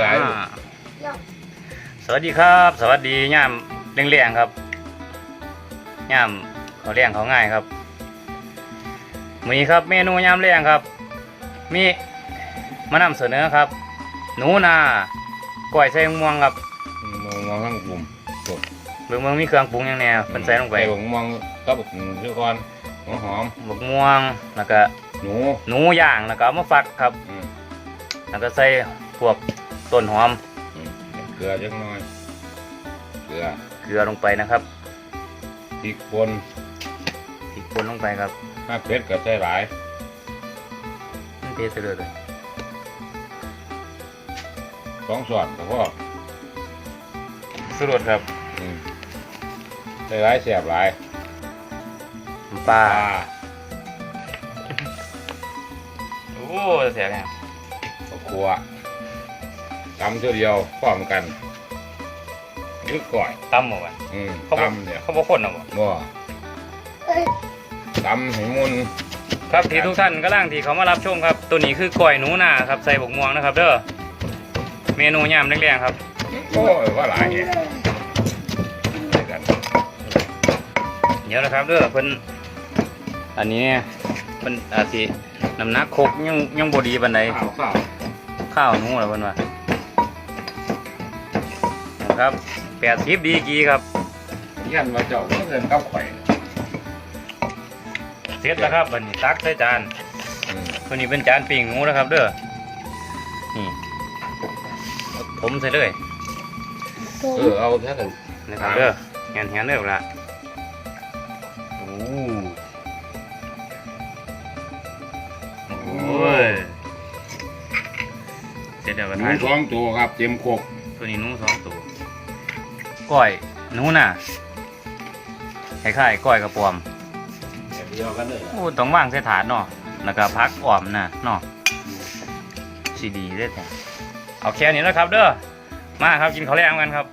หลายอ่าสวัสดีครับ สวัสดีย่ามเลี้ยงๆครับย่ามเขาเลี้ยงเขาง่ายครับมีครับเมนูย่ามเลี้ยงครับ มีมานำเสนอครับ หนูนาก้อยใส่ม่วงครับมองมองข้างกลุ่มสดเบิ่งเมืองมีเครื่องปรุงอย่างแนวเป็นใส่ลงไปใส่ผมมองก็บอกชื่อก่อนหัวหอมบักม่วงแล้วก็หนูหนูย่างแล้วก็เอามาฟักครับอืมแล้วก็ใส่พวก ต้นหอมอืมเกลือจักหน่อย เกลือ เกลือลงไปนะครับพริกป่นพริกป่นลงไปครับถ้าเผ็ดก็ใส่หลายเทใส่เลยเลยสองส่วนแต่พอสุรสครับอืมใส่หลายแสบหลายน้ำปลาปลาโอ้เสียไงข้าวคั่ว ตำเท่าเดียวพร้อมกันนึกก่อยตำหมดวะอืมเขาบอกตำเนี่ยเขาบอกคนเอาบ่บ่ตำให้มุนครับที่ทุกท่านกำลังที่เขามารับชมครับ ตัวนี้คือก้อยหนูนาครับใส่บกม่วงนะครับ เด้อเมนูยำเรียงๆครับโอ้ยว่าหลายแฮะใส่กันเดี๋ยวนะครับเด้อเพิ่นอันนี้เพิ่นอาจสิน้ำหนักคกยังยังบ่ดีปานใดข้าวข้าวข้าวหนูล่ะเพิ่นว่านะ ครับ80ดีกีครับยันว่าเจ้าเพิ่นกับข่อยเสร็จแล้วครับบัดนี้ตักใส่จานอืมตัวนี้เป็นจานปิ้งหมูนะครับ เด้อนี่ผมใส่เลยเออเอาแค่กันนะครับเด้อแหนแหนเด้อละโอ้โอ้ยเสร็จแล้วก็หนูทายสองตัวครับเต็มโคกตัวนี้หนูสองตัว ก้อยหนูน่ะคล้ายๆก้อยกระปอมเดียวกันเลยโอ้ต้องวางใส่ถาดเนาะแล้วก็พักอ่อมน่ะเนาะสีดีเด้อแต่เอาแค่นี้นะครับ เด้อมาครับกินข้าวแรงกันครับ